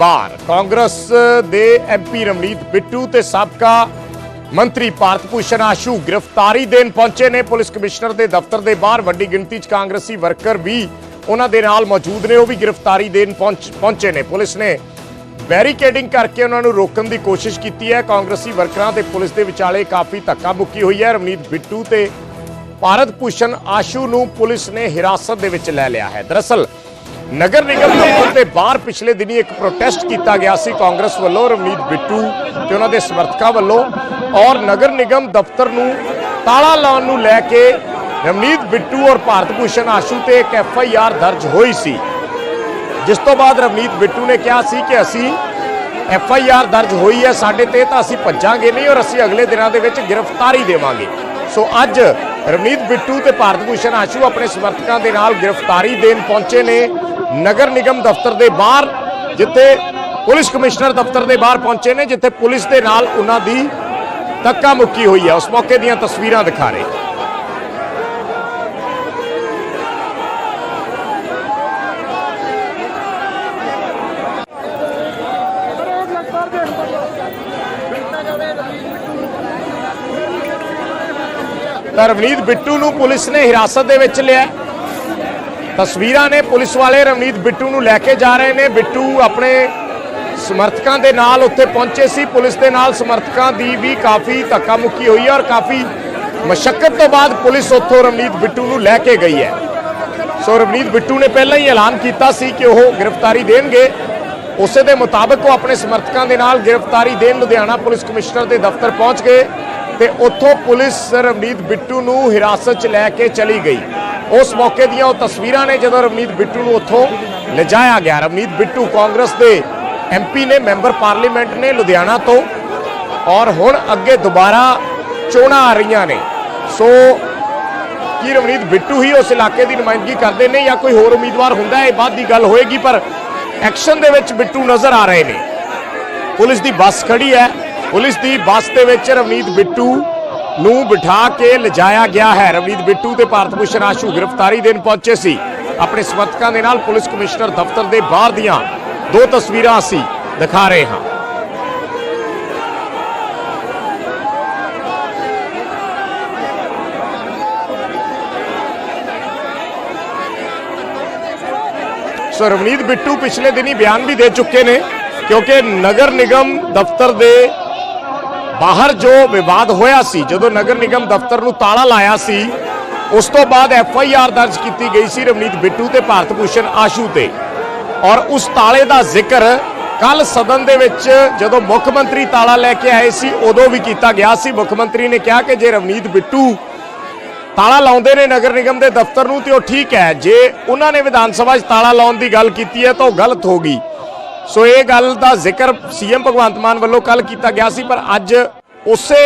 ਬਾਹਰ ਕਾਂਗਰਸ ਦੇ ਐਮਪੀ ਰਮਨੀਤ ਬਿੱਟੂ ਤੇ ਸਾਬਕਾ ਮੰਤਰੀ ਭਾਰਤ ਭੂਸ਼ਣ ਆਸ਼ੂ ਗ੍ਰਿਫਤਾਰੀ ਦੇਣ ਪਹੁੰਚੇ ਨੇ। ਪੁਲਿਸ ਕਮਿਸ਼ਨਰ ਦੇ ਦਫ਼ਤਰ ਦੇ ਬਾਹਰ ਵੱਡੀ ਗਿਣਤੀ 'ਚ ਕਾਂਗਰਸੀ ਵਰਕਰ ਵੀ ਉਹਨਾਂ ਦੇ ਨਾਲ ਮੌਜੂਦ ਨੇ, ਉਹ ਵੀ ਗ੍ਰਿਫਤਾਰੀ ਦੇਣ ਪਹੁੰਚ, ਪਹੁੰਚੇ ਨੇ। ਪੁਲਿਸ ਨੇ ਬੈਰੀਕੇਡਿੰਗ ਕਰਕੇ ਉਹਨਾਂ ਨੂੰ ਰੋਕਣ ਦੀ ਕੋਸ਼ਿਸ਼ ਕੀਤੀ ਹੈ। ਕਾਂਗਰਸੀ ਵਰਕਰਾਂ ਤੇ ਪੁਲਿਸ ਦੇ ਵਿਚਾਲੇ ਕਾਫੀ ਧੱਕਾ ਮੁੱਕੀ ਹੋਈ ਹੈ। ਰਮਨੀਤ ਬਿੱਟੂ ਤੇ ਭਾਰਤ ਭੂਸ਼ਣ ਆਸ਼ੂ ਨੂੰ ਪੁਲਿਸ ਨੇ ਹਿਰਾਸਤ ਦੇ ਵਿੱਚ ਲੈ ਲਿਆ ਹੈ। ਦਰਅਸਲ ਨਗਰ ਨਿਗਮ ਦਫ਼ਤਰ ਦੇ ਬਾਹਰ ਪਿਛਲੇ ਦਿਨੀ ਇੱਕ ਪ੍ਰੋਟੈਸਟ ਕੀਤਾ ਗਿਆ ਸੀ ਕਾਂਗਰਸ ਵੱਲੋਂ ਰਵਨੀਤ ਬਿੱਟੂ ਤੇ ਉਹਨਾਂ ਦੇ ਸਮਰਥਕਾਂ ਵੱਲੋਂ ਔਰ ਨਗਰ ਨਿਗਮ ਦਫ਼ਤਰ ਨੂੰ ਤਾਲਾ ਲਾਉਣ ਨੂੰ ਲੈ ਕੇ ਰਵਨੀਤ ਬਿੱਟੂ ਔਰ ਭਾਰਤ ਭੂਸ਼ਣ ਆਸ਼ੂ ਤੇ ਇੱਕ ਐਫ ਆਈ ਆਰ ਦਰਜ ਹੋਈ ਸੀ। ਜਿਸ ਤੋਂ ਬਾਅਦ ਰਵਨੀਤ ਬਿੱਟੂ ਨੇ ਕਿਹਾ ਸੀ ਕਿ ਅਸੀਂ ਐਫ ਆਈ ਆਰ ਦਰਜ ਹੋਈ ਹੈ, ਸਾਡੇ ਤੇ ਤਾਂ ਅਸੀਂ ਭੱਜਾਂਗੇ ਨਹੀਂ ਔਰ ਅਸੀਂ ਅਗਲੇ ਦਿਨਾਂ ਦੇ ਵਿੱਚ ਗ੍ਰਿਫਤਾਰੀ ਦੇਵਾਂਗੇ। ਸੋ ਅੱਜ ਰਵਨੀਤ ਬਿੱਟੂ ਤੇ ਭਾਰਤ ਭੂਸ਼ਣ ਆਸ਼ੂ ਆਪਣੇ ਸਮਰਥਕਾਂ ਦੇ ਨਾਲ ਗ੍ਰਿਫਤਾਰੀ ਦੇਣ ਪਹੁੰਚੇ ਨੇ। ਨਗਰ ਨਿਗਮ ਦਫ਼ਤਰ ਦੇ ਬਾਹਰ, ਜਿੱਥੇ ਪੁਲਿਸ ਕਮਿਸ਼ਨਰ ਦਫ਼ਤਰ ਦੇ ਬਾਹਰ ਪਹੁੰਚੇ ਨੇ, ਜਿੱਥੇ ਪੁਲਿਸ ਦੇ ਨਾਲ ਉਹਨਾਂ ਦੀ ਧੱਕਾ ਮੁੱਕੀ ਹੋਈ ਹੈ। ਉਸ ਮੌਕੇ ਦੀਆਂ ਤਸਵੀਰਾਂ ਦਿਖਾ ਰਹੇ ਤਾਂ ਰਵਨੀਤ ਬਿੱਟੂ ਨੂੰ ਪੁਲਿਸ ਨੇ ਹਿਰਾਸਤ ਦੇ ਵਿੱਚ ਲਿਆ। ਤਸਵੀਰਾਂ ਨੇ ਪੁਲਿਸ ਵਾਲੇ ਰਵਨੀਤ ਬਿੱਟੂ ਨੂੰ ਲੈ ਕੇ ਜਾ ਰਹੇ ਨੇ। ਬਿੱਟੂ ਆਪਣੇ ਸਮਰਥਕਾਂ ਦੇ ਨਾਲ ਉੱਥੇ ਪਹੁੰਚੇ ਸੀ। ਪੁਲਿਸ ਦੇ ਨਾਲ ਸਮਰਥਕਾਂ ਦੀ ਵੀ ਕਾਫੀ ਧੱਕਾ ਮੁੱਕੀ ਹੋਈ ਹੈ ਔਰ ਕਾਫੀ ਮਸ਼ੱਕਤ ਤੋਂ ਬਾਅਦ ਪੁਲਿਸ ਉੱਥੋਂ ਰਵਨੀਤ ਬਿੱਟੂ ਨੂੰ ਲੈ ਕੇ ਗਈ ਹੈ। ਸੋ ਰਵਨੀਤ ਬਿੱਟੂ ਨੇ ਪਹਿਲਾਂ ਹੀ ਐਲਾਨ ਕੀਤਾ ਸੀ ਕਿ ਉਹ ਗ੍ਰਿਫਤਾਰੀ ਦੇਣਗੇ। ਉਸੇ ਦੇ ਮੁਤਾਬਕ ਉਹ ਆਪਣੇ ਸਮਰਥਕਾਂ ਦੇ ਨਾਲ ਗ੍ਰਿਫਤਾਰੀ ਦੇਣ ਲੁਧਿਆਣਾ ਪੁਲਿਸ ਕਮਿਸ਼ਨਰ ਦੇ ਦਫ਼ਤਰ ਪਹੁੰਚ ਗਏ। ਤੇ ਉੱਥੋਂ ਪੁਲਿਸ ਰਵਨੀਤ ਬਿੱਟੂ ਨੂੰ ਹਿਰਾਸਤ 'ਚ ਲੈ ਕੇ ਚਲੀ ਗਈ। ਉਸ ਮੌਕੇ ਦੀਆਂ ਉਹ ਤਸਵੀਰਾਂ ਨੇ ਜਦੋਂ ਰਵਨੀਤ ਬਿੱਟੂ ਨੂੰ ਉੱਥੋਂ ਲਿਜਾਇਆ ਗਿਆ। ਰਵਨੀਤ ਬਿੱਟੂ ਕਾਂਗਰਸ ਦੇ ਐਮਪੀ ਨੇ, ਮੈਂਬਰ ਪਾਰਲੀਮੈਂਟ ਨੇ ਲੁਧਿਆਣਾ ਤੋਂ ਔਰ ਹੁਣ ਅੱਗੇ ਦੁਬਾਰਾ ਚੋਣਾਂ ਆ ਰਹੀਆਂ ਨੇ। ਸੋ ਕੀ ਰਵਨੀਤ ਬਿੱਟੂ ਹੀ ਉਸ ਇਲਾਕੇ ਦੀ ਨੁਮਾਇੰਦਗੀ ਕਰਦੇ ਨੇ ਜਾਂ ਕੋਈ ਹੋਰ ਉਮੀਦਵਾਰ ਹੁੰਦਾ ਹੈ? ਇਹ ਬਾਅਦ ਦੀ ਗੱਲ ਹੋਏਗੀ, ਪਰ ਐਕਸ਼ਨ ਦੇ ਵਿੱਚ ਬਿੱਟੂ ਨਜ਼ਰ ਆ ਰਹੇ ਨੇ। ਪੁਲਿਸ ਦੀ ਬੱਸ ਖੜੀ ਹੈ। ਪੁਲਿਸ ਦੀ ਬੱਸ ਦੇ ਵਿੱਚ ਰਵਨੀਤ ਬਿੱਟੂ ਨੂੰ ਬਿਠਾ ਕੇ ਲਿਜਾਇਆ ਗਿਆ ਹੈ। ਰਵਨੀਤ ਬਿੱਟੂ ਤੇ ਭਾਰਤ ਭੂਸ਼ਣ ਆਸ਼ੂ ਗ੍ਰਿਫਤਾਰੀ ਦੇਣ ਪਹੁੰਚੇ ਸੀ। ਆਪਣੇ ਸਮਰਥਕਾਂ ਦੇ ਨਾਲ ਪੁਲਿਸ ਕਮਿਸ਼ਨਰ ਦਫ਼ਤਰ ਦੇ ਬਾਹਰ ਦੀਆਂ ਦੋ ਤਸਵੀਰਾਂ ਅਸੀਂ ਦਿਖਾ ਰਹੇ ਹਾਂ। ਸੋ ਰਵਨੀਤ ਬਿੱਟੂ ਪਿਛਲੇ ਦਿਨੀ ਬਿਆਨ ਵੀ ਦੇ ਚੁੱਕੇ ਨੇ, ਕਿਉਂਕਿ ਨਗਰ ਨਿਗਮ ਦਫ਼ਤਰ ਦੇ ਬਾਹਰ ਜੋ ਵਿਵਾਦ ਹੋਇਆ ਸੀ, ਜਦੋਂ ਨਗਰ ਨਿਗਮ ਦਫ਼ਤਰ ਨੂੰ ਤਾਲਾ ਲਾਇਆ ਸੀ, ਉਸ ਤੋਂ ਬਾਅਦ ਐਫ ਆਈ ਆਰ ਦਰਜ ਕੀਤੀ ਗਈ ਸੀ ਰਵਨੀਤ ਬਿੱਟੂ ਤੇ ਭਾਰਤ ਭੂਸ਼ਣ ਆਸ਼ੂ ਤੇ। ਔਰ ਉਸ ਤਾਲੇ ਦਾ ਜ਼ਿਕਰ ਕੱਲ ਸਦਨ ਦੇ ਵਿੱਚ ਜਦੋਂ ਮੁੱਖ ਮੰਤਰੀ ਤਾਲਾ ਲੈ ਕੇ ਆਏ ਸੀ, ਉਦੋਂ ਵੀ ਕੀਤਾ ਗਿਆ ਸੀ। ਮੁੱਖ ਮੰਤਰੀ ਨੇ ਕਿਹਾ ਕਿ ਜੇ ਰਵਨੀਤ ਬਿੱਟੂ ਤਾਲਾ ਲਾਉਂਦੇ ਨੇ ਨਗਰ ਨਿਗਮ ਦੇ ਦਫ਼ਤਰ ਨੂੰ, ਤੇ ਉਹ ਠੀਕ ਹੈ। ਜੇ ਉਹਨਾਂ ਨੇ ਵਿਧਾਨ ਸਭਾ 'ਚ ਤਾਲਾ ਲਾਉਣ ਦੀ ਗੱਲ ਕੀਤੀ ਹੈ, ਤਾਂ ਉਹ ਗਲਤ ਹੋ ਗਈ। ਸੋ ਇਹ ਗੱਲ ਦਾ ਜ਼ਿਕਰ ਸੀਐਮ ਭਗਵੰਤ ਮਾਨ ਵੱਲੋਂ ਕੱਲ ਕੀਤਾ ਗਿਆ ਸੀ, ਪਰ ਅੱਜ ਉਸੇ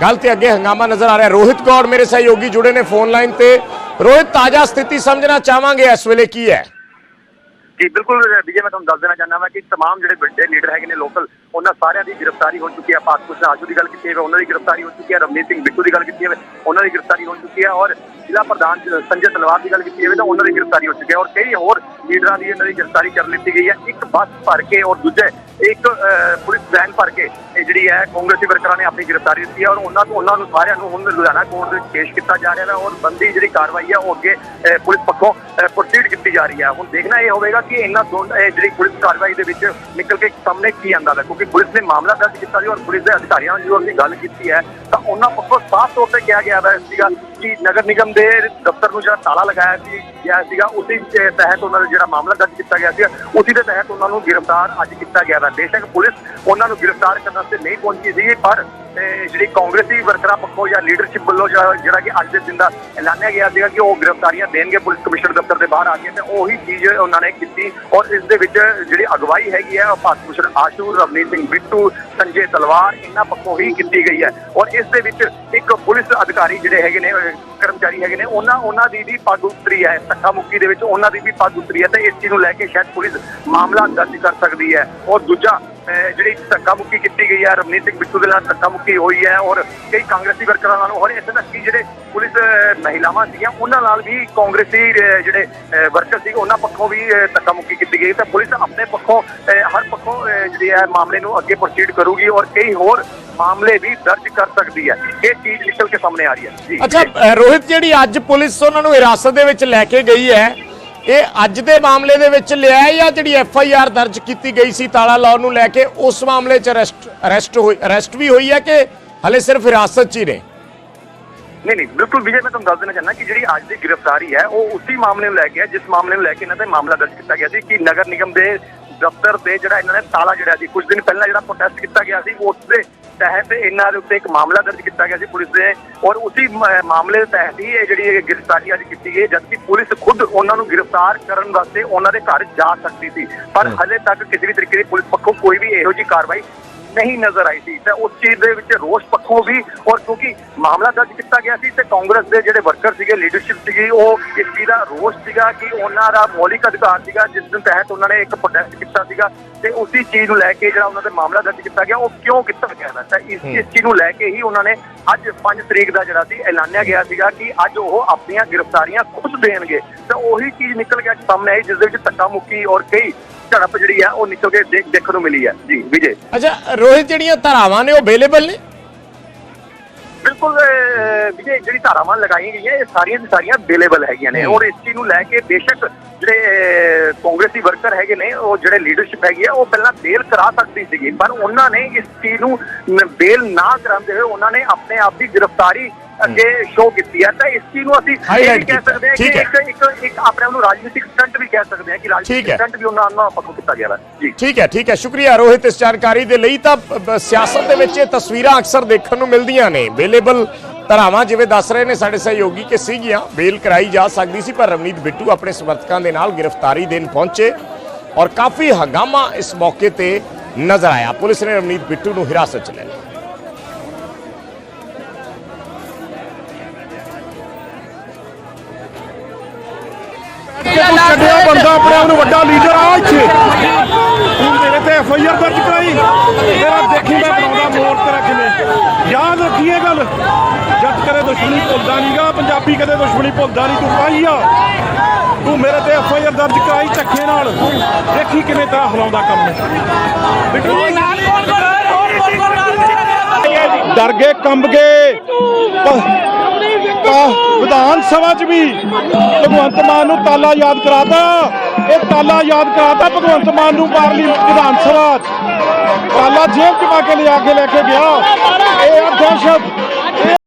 ਗੱਲ ਤੇ ਅੱਗੇ ਹੰਗਾਮਾ ਨਜ਼ਰ ਆ ਰਿਹਾ। ਰੋਹਿਤ ਗੌੜ ਮੇਰੇ ਸਹਿਯੋਗੀ ਜੁੜੇ ਨੇ ਫੋਨ ਲਾਈਨ ਤੇ। ਰੋਹਿਤ, ਤਾਜ਼ਾ ਸਥਿਤੀ ਸਮਝਣਾ ਚਾਹਾਂਗੇ ਇਸ ਵੇਲੇ ਕੀ ਹੈ? ਜੀ, ਬਿਲਕੁਲ ਵਿਜੇ, ਮੈਂ ਤੁਹਾਨੂੰ ਦੱਸ ਦੇਣਾ ਚਾਹੁੰਦਾ ਹਾਂ ਕਿ ਤਮਾਮ ਜਿਹੜੇ ਵੱਡੇ ਲੀਡਰ ਹੈਗੇ ਨੇ ਲੋਕਲ ਉਹਨਾਂ ਸਾਰਿਆਂ ਦੀ ਗ੍ਰਿਫਤਾਰੀ ਹੋ ਚੁੱਕੀ ਹੈ। ਪਾਸਪੋਰਟ ਆਜੂ ਦੀ ਗੱਲ ਕੀਤੀ ਹੈ। ਉਹਨਾਂ ਦੀ ਗ੍ਰਿਫਤਾਰੀ ਹੋ ਚੁੱਕੀ ਹੈ। ਰਵਨੀਤ ਸਿੰਘ ਬਿੱਟੂ ਦੀ ਗੱਲ ਕੀਤੀ ਹੈ। ਉਹਨਾਂ ਦੀ ਗ੍ਰਿਫਤਾਰੀ ਹੋ ਚੁੱਕੀ ਹੈ ਔਰ ਜ਼ਿਲ੍ਹਾ ਪ੍ਰਧਾਨ ਸੰਜੇ ਤਲਵਾਰ ਦੀ ਗੱਲ ਕੀਤੀ ਹੈ ਤਾਂ ਉਹਨਾਂ ਦੀ ਗ੍ਰਿਫਤਾਰੀ ਹੋ ਚੁੱਕੀ ਹੈ ਔਰ ਕਈ ਹੋਰ ਲੀਡਰਾਂ ਦੀ ਇਹਨਾਂ ਦੀ ਗ੍ਰਿਫਤਾਰੀ ਕਰ ਲਿੱਤੀ ਗਈ ਹੈ। ਇੱਕ ਬੱਸ ਭਰ ਕੇ ਔਰ ਦੂਜੇ ਇੱਕ ਪੁਲਿਸ ਵੈਨ ਭਰ ਕੇ ਇਹ ਜਿਹੜੀ ਹੈ ਕਾਂਗਰਸੀ ਵਰਕਰਾਂ ਨੇ ਆਪਣੀ ਗ੍ਰਿਫਤਾਰੀ ਦਿੱਤੀ ਹੈ ਔਰ ਉਹਨਾਂ ਨੂੰ ਉਹਨਾਂ ਨੂੰ ਸਾਰਿਆਂ ਨੂੰ ਹੁਣ ਲੁਧਿਆਣਾ ਕੋਰਟ ਦੇ ਵਿੱਚ ਪੇਸ਼ ਕੀਤਾ ਜਾ ਰਿਹਾ ਹੈ ਔਰ ਬੰਦੀ ਜਿਹੜੀ ਕਾਰਵਾਈ ਹੈ ਉਹ ਅੱਗੇ ਪੁਲਿਸ ਪੱਖੋਂ ਪ੍ਰੋਸੀਡ ਕੀਤੀ ਜਾ ਰਹੀ ਹੈ। ਹੁਣ ਦੇਖਣਾ ਇਹ ਹੋਵੇਗਾ ਕਿ ਇਹਨਾਂ ਦੋਨ ਜਿਹੜੀ ਪੁਲਿਸ ਕਾਰਵਾਈ ਦੇ ਵਿੱਚ ਨਿਕਲ ਕੇ ਸਾਹਮਣੇ ਕੀ ਆਂਦਾ ਹੈ। ਕਿਉਂਕਿ ਪੁਲਿਸ ਨੇ ਮਾਮਲਾ ਦਰਜ ਕੀਤਾ ਸੀ ਔਰ ਪੁਲਿਸ ਦੇ ਅਧਿਕਾਰੀਆਂ ਨਾਲ ਜਦੋਂ ਅਸੀਂ ਗੱਲ ਕੀਤੀ ਹੈ, ਤਾਂ ਉਹਨਾਂ ਪੱਖੋਂ ਸਾਫ਼ ਤੌਰ ਤੇ ਕਿਹਾ ਗਿਆ ਹੈ ਸੀਗਾ ਕਿ ਨਗਰ ਨਿਗਮ ਦੇ ਦਫ਼ਤਰ ਨੂੰ ਜਿਹੜਾ ਤਾਲਾ ਲਗਾਇਆ ਸੀ, ਗਿਆ ਸੀਗਾ, ਉਸੇ ਤਹਿਤ ਉਹਨਾਂ ਦਾ ਜਿਹੜਾ ਮਾਮਲਾ ਦਰਜ ਕੀਤਾ ਗਿਆ ਸੀ, ਉਸੇ ਦੇ ਤਹਿਤ ਉਹਨਾਂ ਨੂੰ ਗ੍ਰਿਫਤਾਰ ਅੱਜ ਕੀਤਾ ਗਿਆ ਹੈ ਬੇਸ਼ੱਕ ਪੁਲਿਸ ਉਹਨਾਂ ਨੂੰ ਗ੍ਰਿਫਤਾਰ ਕਰਨ ਵਾਸਤੇ ਨਹੀਂ ਪਹੁੰਚੀ ਸੀ ਪਰ ਜਿਹੜੀ ਕਾਂਗਰਸੀ ਵਰਕਰਾਂ ਪੱਖੋਂ ਜਾਂ ਲੀਡਰਸ਼ਿਪ ਵੱਲੋਂ ਜਿਹੜਾ ਕਿ ਅੱਜ ਦੇ ਦਿਨ ਦਾ ਐਲਾਨਿਆ ਗਿਆ ਸੀਗਾ ਕਿ ਉਹ ਗ੍ਰਿਫਤਾਰੀਆਂ ਦੇਣਗੇ, ਪੁਲਿਸ ਕਮਿਸ਼ਨਰ ਦਫ਼ਤਰ ਦੇ ਬਾਹਰ ਆ ਕੇ ਤੇ ਉਹੀ ਚੀਜ਼ ਉਹਨਾਂ ਨੇ ਕੀਤੀ ਔਰ ਇਸ ਦੇ ਵਿੱਚ ਜਿਹੜੀ ਅਗਵਾਈ ਹੈਗੀ ਹੈ, ਉਹ ਭਾਰਤ ਭੂਸ਼ਣ ਆਸ਼ੂ ਰਵਨੀਤ ਸਿੰਘ ਬਿੱਟੂ ਸੰਜੇ ਤਲਵਾਰ ਇਹਨਾਂ ਪੱਖੋਂ ਹੀ ਕੀਤੀ ਗਈ ਹੈ ਔਰ ਇਸ ਦੇ ਵਿੱਚ ਇੱਕ ਪੁਲਿਸ ਅਧਿਕਾਰੀ ਜਿਹੜੇ ਹੈਗੇ ਨੇ ਕਰਮਚਾਰੀ ਹੈਗੇ ਨੇ, ਉਹਨਾਂ ਉਹਨਾਂ ਦੀ ਵੀ ਪੱਗ ਉਤਰੀ ਹੈ, ਧੱਕਾ ਮੁੱਕੀ ਦੇ ਵਿੱਚ ਉਹਨਾਂ ਦੀ ਵੀ ਪੱਗ ਉਤਰੀ ਹੈ, ਤੇ ਇਸ ਚੀਜ਼ ਨੂੰ ਲੈ ਕੇ ਸ਼ਾਇਦ ਪੁਲਿਸ ਮਾਮਲਾ ਦਰਜ ਕਰ ਸਕਦੀ ਹੈ। ਔਰ ਦੂਜਾ ਜਿਹੜੀ ਧੱਕਾ ਮੁੱਕੀ ਕੀਤੀ ਗਈ ਹੈ, ਰਵਨੀਤ ਸਿੰਘ ਬਿੱਟੂ ਦੇ ਨਾਲ ਧੱਕਾ ਮੁੱਕੀ ਹੋਈ ਹੈ ਔਰ ਕਈ ਕਾਂਗਰਸੀ ਵਰਕਰਾਂ ਨਾਲ, ਔਰ ਇੱਥੇ ਤੱਕ ਕਿ ਜਿਹੜੇ ਪੁਲਿਸ ਮਹਿਲਾਵਾਂ ਸੀਗੀਆਂ, ਉਹਨਾਂ ਨਾਲ ਵੀ ਕਾਂਗਰਸੀ ਜਿਹੜੇ ਵਰਕਰ ਸੀ ਉਹਨਾਂ ਪੱਖੋਂ ਵੀ ਧੱਕਾ ਮੁੱਕੀ ਕੀਤੀ ਗਈ ਤਾਂ ਪੁਲਿਸ ਆਪਣੇ ਪੱਖੋਂ ਹਰ ਪੱਖੋਂ ਜਿਹੜੀ ਹੈ ਮਾਮਲੇ ਨੂੰ ਅੱਗੇ ਪ੍ਰੋਸੀਡ ਕਰੂਗੀ ਔਰ ਕਈ ਹੋਰ ਮਾਮਲੇ ਵੀ ਦਰਜ ਕਰ ਸਕਦੀ ਹੈ। ਇਹ ਚੀਜ਼ ਨਿਕਲ ਕੇ ਸਾਹਮਣੇ ਆ ਰਹੀ ਹੈ। ਜੀ। ਅੱਛਾ ਰੋਹਿਤ ਜਿਹੜੀ ਅੱਜ ਪੁਲਿਸ ਉਹਨਾਂ ਨੂੰ ਹਿਰਾਸਤ ਦੇ ਵਿੱਚ ਲੈ ਕੇ ਗਈ ਹੈ ਇਹ ਅੱਜ ਦੇ ਮਾਮਲੇ ਦੇ ਵਿੱਚ ਲਿਆ ਹੈ ਜਾਂ ਜਿਹੜੀ ਐਫ ਆਈ ਆਰ ਦਰਜ ਕੀਤੀ ਗਈ ਸੀ ਤਾਲਾ ਲਾਉਣ ਨੂੰ ਲੈ ਕੇ ਉਸ ਮਾਮਲੇ 'ਚ ਅਰੈਸਟ ਅਰੈਸਟ ਹੋਈ ਅਰੈਸਟ ਵੀ ਹੋਈ ਹੈ ਕਿ ਹਲੇ ਸਿਰਫ ਹਿਰਾਸਤ 'ਚ ਹੀ ਨੇ? ਨਹੀਂ ਨਹੀਂ ਬਿਲਕੁਲ ਵਿਜੇ ਮੈਂ ਤੁਹਾਨੂੰ ਦੱਸ ਦੇਣਾ ਚਾਹੁੰਦਾ ਕਿ ਜਿਹੜੀ ਅੱਜ ਦੀ ਗ੍ਰਿਫਤਾਰੀ ਹੈ ਉਹ ਉਸੇ ਮਾਮਲੇ ਨੂੰ ਲੈ ਕੇ ਹੈ ਜਿਸ ਮਾਮਲੇ ਨੂੰ ਲੈ ਕੇ ਇਹਨਾਂ ਤੇ ਮਾਮਲਾ ਦਰਜ ਕੀਤਾ ਗਿਆ ਸੀ ਕਿ ਨਗਰ ਨਿਗਮ ਦੇ ਦਫ਼ਤਰ ਤੇ ਜਿਹੜਾ ਇਹਨਾਂ ਨੇ ਤਾਲਾ ਜਿਹੜਾ ਸੀ ਕੁਝ ਦਿਨ ਪਹਿਲਾਂ ਜਿਹੜਾ ਪ੍ਰੋਟੈਸਟ ਕੀਤਾ ਗਿਆ ਸੀ ਉਸ ਦੇ ਤਹਿਤ ਇਹਨਾਂ ਦੇ ਉੱਤੇ ਇੱਕ ਮਾਮਲਾ ਦਰਜ ਕੀਤਾ ਗਿਆ ਸੀ ਪੁਲਿਸ ਦੇ ਔਰ ਉਸੇ ਮਾਮਲੇ ਦੇ ਤਹਿਤ ਹੀ ਇਹ ਜਿਹੜੀ ਗ੍ਰਿਫਤਾਰੀ ਅੱਜ ਕੀਤੀ ਗਈ ਜਦਕਿ ਪੁਲਿਸ ਖੁਦ ਉਹਨਾਂ ਨੂੰ ਗ੍ਰਿਫਤਾਰ ਕਰਨ ਵਾਸਤੇ ਉਹਨਾਂ ਦੇ ਘਰ ਜਾ ਸਕਦੀ ਸੀ। ਪਰ ਹਲੇ ਤੱਕ ਕਿਸੇ ਵੀ ਤਰੀਕੇ ਦੀ ਪੁਲਿਸ ਪੱਖੋਂ ਕੋਈ ਵੀ ਇਹੋ ਜਿਹੀ ਕਾਰਵਾਈ ਨਹੀਂ ਨਜ਼ਰ ਆਈ ਸੀ। ਤੇ ਉਸ ਚੀਜ਼ ਦੇ ਵਿੱਚ ਰੋਸ ਪੱਖੋਂ ਵੀ ਔਰ ਕਿਉਂਕਿ ਮਾਮਲਾ ਦਰਜ ਕੀਤਾ ਗਿਆ ਸੀ ਤੇ ਕਾਂਗਰਸ ਦੇ ਜਿਹੜੇ ਵਰਕਰ ਸੀਗੇ ਲੀਡਰਸ਼ਿਪ ਸੀਗੀ ਉਹ ਇਸ ਚੀਜ਼ ਦਾ ਰੋਸ ਸੀਗਾ ਕਿ ਉਹਨਾਂ ਦਾ ਮੌਲਿਕ ਅਧਿਕਾਰ ਸੀਗਾ ਜਿਸ ਦੇ ਤਹਿਤ ਉਹਨਾਂ ਨੇ ਇੱਕ ਪ੍ਰੋਟੈਸਟ ਕੀਤਾ ਸੀਗਾ ਤੇ ਉਸੇ ਚੀਜ਼ ਨੂੰ ਲੈ ਕੇ ਜਿਹੜਾ ਉਹਨਾਂ ਤੇ ਮਾਮਲਾ ਦਰਜ ਕੀਤਾ ਗਿਆ ਉਹ ਕਿਉਂ ਕੀਤਾ ਗਿਆ ਤਾਂ ਇਸ ਚੀਜ਼ ਨੂੰ ਲੈ ਕੇ ਹੀ ਉਹਨਾਂ ਨੇ ਅੱਜ 5 ਤਰੀਕ ਦਾ ਜਿਹੜਾ ਸੀ ਐਲਾਨਿਆ ਗਿਆ ਸੀਗਾ ਕਿ ਅੱਜ ਉਹ ਆਪਣੀਆਂ ਗ੍ਰਿਫਤਾਰੀਆਂ ਖੁਦ ਦੇਣਗੇ। ਤਾਂ ਉਹੀ ਚੀਜ਼ ਨਿਕਲ ਕੇ ਸਾਹਮਣੇ ਆਈ ਜਿਸ ਦੇ ਵਿੱਚ ਧੱਕਾ ਮੁੱਕੀ ਔਰ ਕਈ ਝੜਪ ਜਿਹੜੀ ਆ ਉਹ ਨਿਕਲ ਕੇ ਦੇਖ- ਦੇਖਣ ਨੂੰ ਮਿਲੀ ਹੈ ਜੀ ਵਿਜੇ। ਅੱਛਾ ਰੋਹਿਤ ਜਿਹੜੀਆਂ ਧਾਰਾਵਾਂ ਨੇ ਉਹ ਅਵੇਲੇਬਲ ਨੇ? ਬਿਲਕੁਲ ਅਹ, ਵਿਜੇ ਜਿਹੜੀ ਧਾਰਾਵਾਂ ਲਗਾਈਆਂ ਗਈਆਂ ਇਹ ਸਾਰੀਆਂ ਦੀ ਸਾਰੀਆਂ ਅਵੇਲੇਬਲ ਹੈਗੀਆਂ ਨੇ। ਔਰ ਇਸ ਚੀਜ਼ ਨੂੰ ਲੈ ਕੇ ਬੇਸ਼ੱਕ ਜਿਹੜੇ ਅਹ, ਕਾਂਗਰਸੀ ਵਰਕਰ ਹੈਗੇ ਨੇ ਉਹ ਜਿਹੜੇ ਲੀਡਰਸ਼ਿਪ ਹੈਗੀ ਆ ਉਹ ਪਹਿਲਾਂ ਬੇਲ ਕਰਾ ਸਕਦੀ ਸੀਗੀ। ਪਰ ਉਹਨਾਂ ਨੇ ਇਸ ਚੀਜ਼ ਨੂੰ ਨ- ਬੇਲ ਨਾ ਕਰਾਉਂਦੇ ਹੋਏ ਉਹਨਾਂ ਨੇ ਆਪਣੇ ਆਪ ਦੀ ਗ੍ਰਿਫਤਾਰੀ ਅੱਗੇ ਸ਼ੋਅ ਕੀਤੀ ਹੈ ਤਾਂ ਇਸ ਚੀਜ਼ ਨੂੰ ਅਸੀਂ ਇਹ ਵੀ ਕਹਿ। ਸਕਦੇ ਹਾਂ ਕਿ। ਇੱਕ ਇੱਕ ਇੱਕ ਆਪਣੇ ਆਪ ਨੂੰ ਰਾਜਨੀਤਿਕ ਸਟੰਟ ਵੀ ਕਹਿ ਸਕਦੇ ਹਾਂ ਕਿ ਰਾਜਨੀਤਿਕ। ਸਟੰਟ ਵੀ ਉਹਨਾਂ ਨਾਲ ਪੱਕੋ ਕੀਤਾ ਗਿਆ ਹੈ ਜੀ। ਠੀਕ ਹੈ ਠੀਕ ਹੈ। ਸ਼ੁਕਰੀਆ ਰੋਹਿਤ ਇਸ ਜਾਣਕਾਰੀ ਦੇ ਲਈ। ਤਾਂ ਸਿਆਸਤ ਦੇ ਵਿੱਚ ਇਹ ਤਸਵੀਰਾਂ ਅਕਸਰ ਦੇਖਣ ਨੂੰ ਮਿਲਦੀਆਂ ਨੇ। ਅਵੇਲੇਬਲ ਧਰਾਵਾਂ ਜਿਵੇਂ ਦੱਸ ਰਹੇ ਨੇ ਸਾਡੇ ਸਹਿਯੋਗੀ ਕਿ ਸੀਗੀਆਂ ਬੇਲ ਕਰਾਈ ਜਾ ਸਕਦੀ ਸੀ ਪਰ ਰਵਨੀਤ ਬਿੱਟੂ ਆਪਣੇ ਸਮਰਥਕਾਂ ਦੇ ਨਾਲ ਗ੍ਰਿਫਤਾਰੀ ਦੇਣ ਪਹੁੰਚੇ ਔਰ ਕਾਫੀ ਹੰਗਾਮਾ ਇਸ ਮੌਕੇ ਤੇ ਨਜ਼ਰ ਆਇਆ। ਪੁਲਿਸ ਨੇ ਰਵਨੀਤ ਬਿੱਟੂ ਨੂੰ ਹਿਰਾਸਤ 'ਚ ਲੈ ਲਿਆ। ਕੱਢਿਆ ਆਪਣੇ ਆਪ ਨੂੰ ਵੱਡਾ ਲੀਡਰ ਆ ਇੱਥੇ। ਤੂੰ ਮੇਰੇ ਤੇ ਐਫ ਆਈ ਆਰ ਦਰਜ ਕਰਾਈ। ਤੇਰਾ ਦੇਖੀ ਮੈਂ ਬਣਾਉਂਦਾ ਮੋੜ ਤੇਰਾ ਕਿਵੇਂ ਯਾਦ ਰੱਖੀ ਗੱਲ। ਜੱਟ ਕਰੇ ਦੁਸ਼ਮਣੀ ਭੁੱਲਦਾ ਨਹੀਂਗਾ, ਪੰਜਾਬੀ ਕਦੇ ਦੁਸ਼ਮਣੀ ਭੁੱਲਦਾ ਨਹੀਂ, ਤੂੰ ਪਾਈ ਆ। ਤੂੰ ਮੇਰੇ ਤੇ ਐਫ ਆਈ ਆਰ ਦਰਜ ਕਰਾਈ ਧੱਕੇ ਨਾਲ। ਦੇਖੀ ਕਿਵੇਂ ਤੇਰਾ ਹਲਾਉਂਦਾ ਕੰਮ ਬਿੱਟੂ ਡਰ ਗਏ ਕੰਬ ਗਏ। ਵਿਧਾਨ ਸਭਾ 'ਚ ਵੀ ਭਗਵੰਤ ਮਾਨ ਨੂੰ ਤਾਲਾ ਯਾਦ ਕਰਾਤਾ। ਇਹ ਤਾਲਾ ਯਾਦ ਕਰਾਤਾ ਭਗਵੰਤ ਮਾਨ ਨੂੰ ਪਾਰਲੀ ਵਿਧਾਨ ਸਭਾ 'ਚ। ਤਾਲਾ ਜੇਬ 'ਚ ਪਾ ਕੇ ਲਿਆ ਕੇ ਲੈ ਕੇ ਗਿਆ। ਇਹ ਆ ਦਹਿਸ਼ਤ